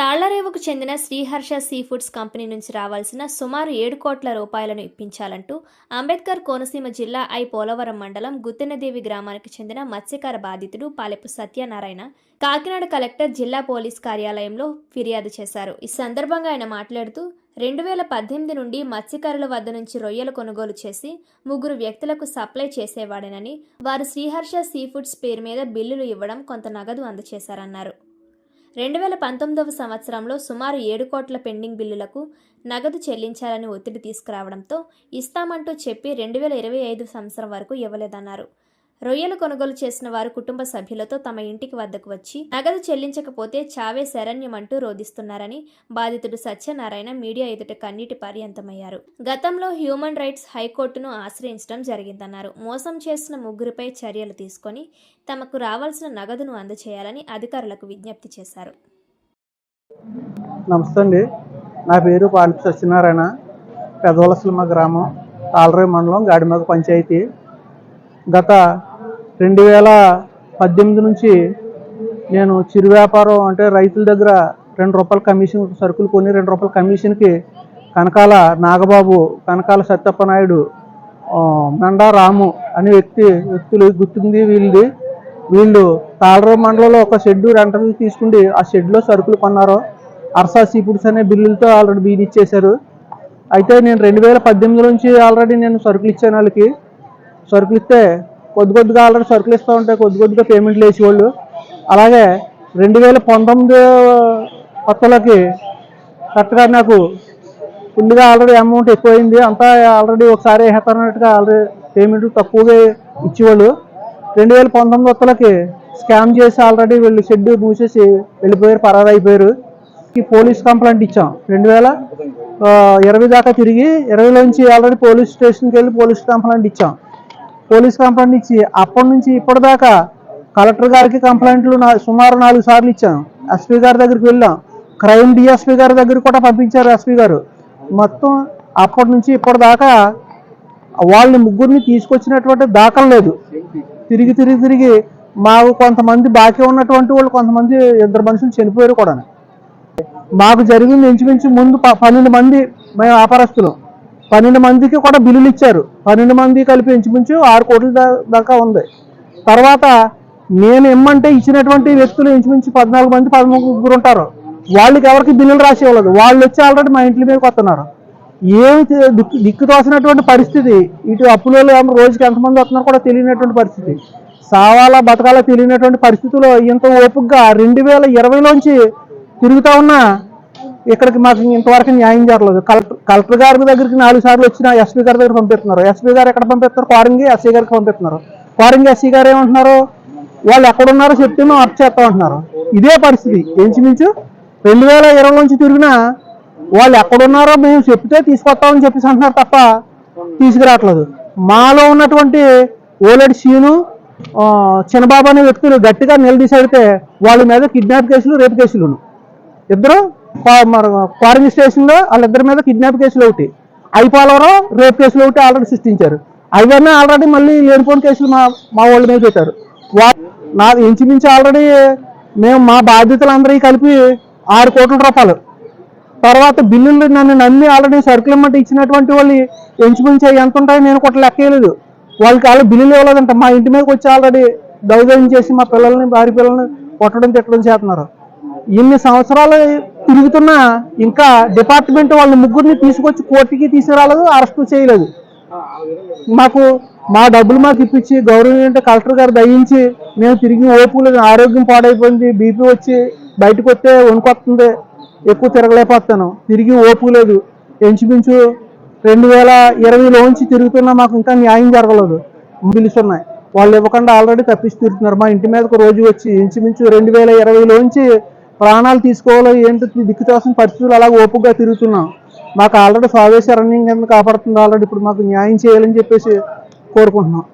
తాళ్ళరేవుకు చెందిన Sriharsha sea foods company నుంచి రావాల్సిన సుమారు ఏడు కోట్ల రూపాయలను ఇప్పించాలంటూ అంబేద్కర్ కోనసీమ జిల్లా ఐ పోలవరం మండలం గుత్తెనదేవి గ్రామానికి చెందిన మత్స్యకార బాధితుడు పాలెపు సత్యనారాయణ కాకినాడ కలెక్టర్ జిల్లా పోలీస్ కార్యాలయంలో ఫిర్యాదు చేశారు. ఈ సందర్భంగా ఆయన మాట్లాడుతూ రెండు వేల పద్దెనిమిది నుండి మత్స్యకారుల వద్ద నుంచి రొయ్యలు కొనుగోలు చేసి ముగ్గురు వ్యక్తులకు సప్లై చేసేవాడనని వారు శ్రీహర్ష సీ ఫుడ్స్ పేరు మీద బిల్లులు ఇవ్వడం కొంత నగదు అందజేశారన్నారు. రెండు వేల పంతొమ్మిదవ సంవత్సరంలో సుమారు ఏడు కోట్ల పెండింగ్ బిల్లులకు నగదు చెల్లించాలని ఒత్తిడి తీసుకురావడంతో ఇస్తామంటూ చెప్పి రెండు వేల ఇరవై ఐదు సంవత్సరం వరకు ఇవ్వలేదన్నారు. రొయ్యలు కొనుగోలు చేసిన వారు కుటుంబ సభ్యులతో తమ ఇంటికి వద్దకు వచ్చి నగదు చెల్లించకపోతే చావే శరణ్యం అంటూ రోధిస్తున్నారని బాధితుడు సత్యనారాయణ మీడియా ఎదుట కన్నీటి పర్యంతమయ్యారు. గతంలో హ్యూమన్ రైట్స్ హైకోర్టును ఆశ్రయించడం జరిగిందన్నారు. మోసం చేసిన ముగ్గురిపై చర్యలు తీసుకొని తమకు రావాల్సిన నగదును అందచేయాలని అధికారులకు విజ్ఞప్తి చేశారు. నమస్తే అండి. నా పేరు పాలిపి సత్యనారాయణ. పెదవలసలమ గ్రామం తాళరాయి మండలం గాడిమగ పంచాయతీ. గత రెండు వేల పద్దెనిమిది నుంచి నేను చిరు వ్యాపారం అంటే రైతుల దగ్గర రెండు రూపాయల కమిషన్ సరుకులు కొని రెండు రూపాయల కమిషన్కి కనకాల నాగబాబు కనకాల సత్యప్ప నాయుడు రాము అనే వ్యక్తి వ్యక్తులు గుర్తుంది వీళ్ళది. వీళ్ళు తాళరావు మండలంలో ఒక షెడ్ రెంటర్లు తీసుకుండి ఆ షెడ్లో సరుకులు కొన్నారు. అర్సా సీఫుడ్స్ అనే బిల్లులతో ఆల్రెడీ బిల్ ఇచ్చేశారు. అయితే నేను రెండు వేల పద్దెనిమిది నుంచి ఆల్రెడీ నేను సరుకులు ఇచ్చాను వాళ్ళకి. సరుకులు ఇస్తే కొద్ది కొద్దిగా ఆల్రెడీ సరుకులు ఇస్తూ ఉంటే కొద్ది కొద్దిగా పేమెంట్లు వేసేవాళ్ళు అలాగే రెండు వేల పంతొమ్మిది కొత్తలకి కరెక్ట్గా నాకు ఫుల్గా ఆల్రెడీ అమౌంట్ ఎక్కువైంది. అంతా ఆల్రెడీ ఒకసారి వేసేస్తున్నట్టుగా ఆల్రెడీ పేమెంట్ తక్కువగా ఇచ్చేవాళ్ళు. రెండు వేల పంతొమ్మిది వత్తలకి స్కామ్ చేసి ఆల్రెడీ వీళ్ళు షెడ్ మూసేసి వెళ్ళిపోయారు పరారు అయిపోయారు. ఈ పోలీస్ కంప్లైంట్ ఇచ్చాం. రెండు వేల ఇరవై దాకా తిరిగి ఇరవైలోంచి ఆల్రెడీ పోలీస్ స్టేషన్కి వెళ్ళి పోలీస్ కంప్లైంట్ ఇచ్చాం. పోలీస్ కంప్లైంట్ ఇచ్చి అప్పటి నుంచి ఇప్పటిదాకా కలెక్టర్ గారికి కంప్లైంట్లు నా సుమారు నాలుగు సార్లు ఇచ్చాం ఎస్పీ గారి దగ్గరికి వెళ్ళాం. క్రైమ్ డిఎస్పీ గారి దగ్గరికి కూడా పంపించారు ఎస్పీ గారు. మొత్తం అప్పటి నుంచి ఇప్పటిదాకా వాళ్ళని ముగ్గురిని తీసుకొచ్చినటువంటి దాఖలు లేదు. తిరిగి తిరిగి తిరిగి మాకు కొంతమంది బాకీ ఉన్నటువంటి వాళ్ళు కొంతమంది ఇద్దరు మనుషులు చనిపోయారు కూడా మాకు జరిగింది ఇంచుమించు ముందు ప- పన్నెండు మంది మేము వ్యాపారస్తులు. పన్నెండు మందికి కూడా బిల్లులు ఇచ్చారు. పన్నెండు మంది కలిపి ఇంచుమించు ఆరు కోట్ల దాకా ఉంది. తర్వాత నేను ఇమ్మంటే ఇచ్చినటువంటి వ్యక్తులు ఇంచుమించు పద్నాలుగు మంది పదమూడు ఉంటారు. వాళ్ళకి ఎవరికి బిల్లులు రాసి ఇవ్వలేదు. వాళ్ళు వచ్చి ఆల్రెడీ మా ఇంటి మీదకి వస్తున్నారు. ఏమి దిక్కు దిక్కు తోసినటువంటి పరిస్థితి. ఇటు అప్పులో ఏమో రోజుకి ఎంతమంది వస్తున్నారో కూడా తెలియనటువంటి పరిస్థితి. సావాలా బతకాలా తెలియనటువంటి పరిస్థితిలో ఇంత ఓపుగ్గా రెండు వేల ఇరవైలోంచి తిరుగుతా ఉన్నా ఇక్కడికి మాకు ఇంతవరకు న్యాయం జరగలేదు. కలెక్టర్ కలెక్టర్ గారి దగ్గరికి నాలుగు సార్లు వచ్చిన ఎస్పీ గారి దగ్గర పంపిస్తున్నారు. ఎస్పీ గారు ఎక్కడ పంపిస్తున్నారు కోరంగి ఎస్సీ గారికి పంపిస్తున్నారు. కోరంగి ఎస్సీ గారు ఏమంటున్నారు? వాళ్ళు ఎక్కడున్నారో చెప్తే మేము అర్థం చేస్తాం అంటున్నారు. ఇదే పరిస్థితి. ఇంచుమించు రెండు వేల ఇరవై నుంచి తిరిగినా వాళ్ళు ఎక్కడున్నారో మేము చెప్తే తీసుకొస్తామని చెప్పేసి అంటున్నారు తప్ప తీసుకురావట్లేదు. మాలో ఉన్నటువంటి ఓలెడ్ సీను చిన్నబాబు అనే వ్యక్తులు గట్టిగా నిలదీసి వాళ్ళ మీద కిడ్నాప్ కేసులు రేపు కేసులు ఇద్దరు పా- క్వారంటైన్ స్టేషన్లో వాళ్ళిద్దరి మీద కిడ్నాప్ కేసులు ఒకటి. అయిపోలవరం రేప్ కేసులు ఒకటి ఆల్రెడీ సృష్టించారు. అవన్నీ ఆల్రెడీ మళ్ళీ లేనిపోయిన కేసులు మా మా వాళ్ళ మీద పెట్టారు. వా నా ఇంచుమించు ఆల్రెడీ మేము మా బాధ్యతలందరికీ కలిపి ఆరు కోట్ల రూపాయలు. తర్వాత బిల్లులు నన్ను నమ్మి ఆల్రెడీ సర్కిల్ ఇమ్మంటే ఇచ్చినటువంటి వాళ్ళు ఎంచుమించి ఎంత ఉంటాయో నేను కూడా లెక్కేయలేదు వాళ్ళకి వాళ్ళు బిల్లులు ఇవ్వలేదంట. మా ఇంటి మీదకి వచ్చి ఆల్రెడీ దౌర్జన్యం చేసి మా పిల్లల్ని భార్య పిల్లల్ని కొట్టడం తిట్టడం చేస్తున్నారు. ఇన్ని సంవత్సరాలు తిరుగుతున్నా ఇంకా డిపార్ట్మెంట్ వాళ్ళ ముగ్గురిని తీసుకొచ్చి కోర్టుకి తీసుకురాలేదు అరెస్ట్ చేయలేదు. మాకు మా డబ్బులు మాకు ఇప్పించి గవర్నమెంట్ కలెక్టర్ గారు దయించి మేము తిరిగి ఓపులు ఆరోగ్యం పాడైపోయింది బీపీ వచ్చి బయటకు వస్తే వణుకొస్తుంది ఎక్కువ తిరగలేకపోతాను. తిరిగి ఓపు లేదు. ఎంచుమించు రెండు వేల ఇరవైలోంచి తిరుగుతున్నా మాకు ఇంకా న్యాయం జరగలేదు. పిలుస్తున్నాయి వాళ్ళు ఇవ్వకుండా ఆల్రెడీ తప్పించి తిరుగుతున్నారు మా ఇంటి మీదకు రోజు వచ్చి ఇంచుమించు రెండు వేల ఇరవైలోంచి ప్రాణాలు తీసుకోవాలో ఏంటో దిక్కు తోసిన పరిస్థితులు అలాగ ఓపుగా తిరుగుతున్నాం. మాకు ఆల్రెడీ స్వాదేశ రన్నింగ్ కింద కాపాడుతుంది ఆల్రెడీ ఇప్పుడు మాకు న్యాయం చేయాలని చెప్పేసి కోరుకుంటున్నాం.